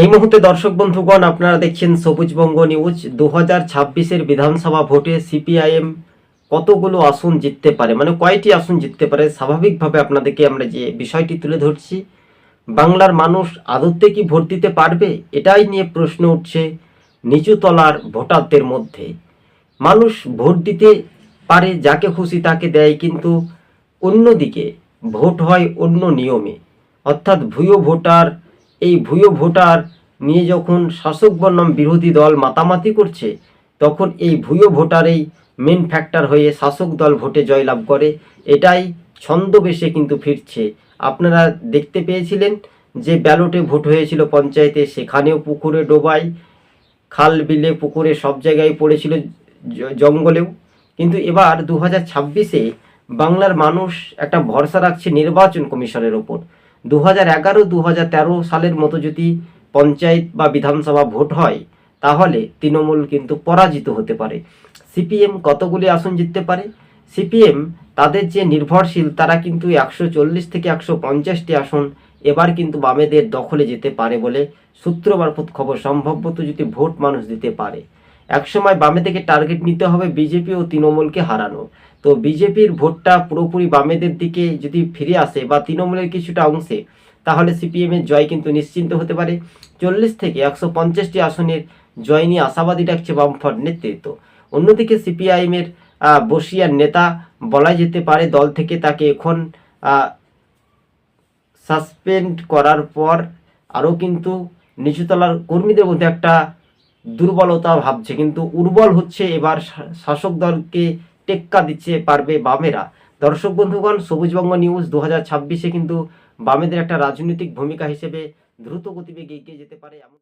এই মুহূর্তে দর্শক বন্ধুগণ, আপনারা দেখছেন সবুজবঙ্গ নিউজ। দু হাজার ছাব্বিশের বিধানসভা ভোটে সিপিআইএম কতগুলো আসন জিততে পারে? মানে কয়টি আসন জিততে পারে? স্বাভাবিকভাবে আপনাদেরকে আমরা যে বিষয়টি তুলে ধরছি, বাংলার মানুষ আদতে কি ভোট দিতে পারবে? এটাই নিয়ে প্রশ্ন উঠছে নিচুতলার ভোটারদের মধ্যে। মানুষ ভোট দিতে পারে, যাকে খুশি তাকে দেয়, কিন্তু অন্যদিকে ভোট হয় অন্য নিয়মে। অর্থাৎ ভুয়ো ভোটার এই ভুয়ো ভোটার নিয়ে যখন শাসক বনাম বিরোধী দল মাতামাতি করছে, তখন এই ভুয়ো ভোটারেই মেন ফ্যাক্টর হয়ে শাসক দল ভোটে জয়লাভ করে। এটাই ছন্দবেশে কিন্তু ফিরছে। আপনারা দেখতে পেয়েছিলেন যে ব্যালটে ভোট হয়েছিল পঞ্চায়েতে, সেখানেও পুকুরে ডোবায় খাল বিলে পুকুরে সব জায়গায় পড়েছিল জঙ্গলেও। কিন্তু এবার দু হাজার বাংলার মানুষ একটা ভরসা রাখছে নির্বাচন কমিশনের ওপর। দু হাজার এগারো দু হাজার তেরো সালের মতো যদি পঞ্চায়েত বা বিধানসভা ভোট হয়, তাহলে তৃণমূল কিন্তু পরাজিত হতে পারে। সিপিএম কতগুলি আসন জিততে পারে? সিপিএম তাদের যে নির্ভরশীল, তারা কিন্তু একশো চল্লিশ থেকে একশো পঞ্চাশটি আসন এবার কিন্তু বামেদের দখলে যেতে পারে বলে সূত্র মারফত খবর সম্ভবত যদি ভোট মানুষ দিতে পারে। একসময় বামে থেকে টার্গেট নিতে হবে বিজেপি ও তৃণমূলকে হারানো। তো বিজেপির ভোটটা পুরোপুরি বামেদের দিকে যদি ফিরে আসে বা তৃণমূলের কিছুটা অংশে, তাহলে সিপিএম এর জয় কিন্তু নিশ্চিন্ত হতে পারে। চল্লিশ থেকে একশো পঞ্চাশটি আসনের জয় নিয়ে আশাবাদী রাখছে বামফ্রন্ট নেতৃত্ব। অন্যদিকে সিপিআইএম এর বসিয়ার নেতা বলা যেতে পারে দল থেকে তাকে এখন সাসপেন্ড করার পর আরও কিন্তু নিচুতলার কর্মীদের মধ্যে একটা দুর্বলতা ভাবছে, কিন্তু উর্বল হচ্ছে এবার শাসক দলকে টেক্কা দিচ্ছে পারবে বামেরা। দর্শক বন্ধুগণ, সবুজবঙ্গ নিউজ দু হাজার ছাব্বিশে কিন্তু বামেদের একটা রাজনৈতিক ভূমিকা হিসেবে দ্রুত গতিবেগে এগিয়ে যেতে পারে এমন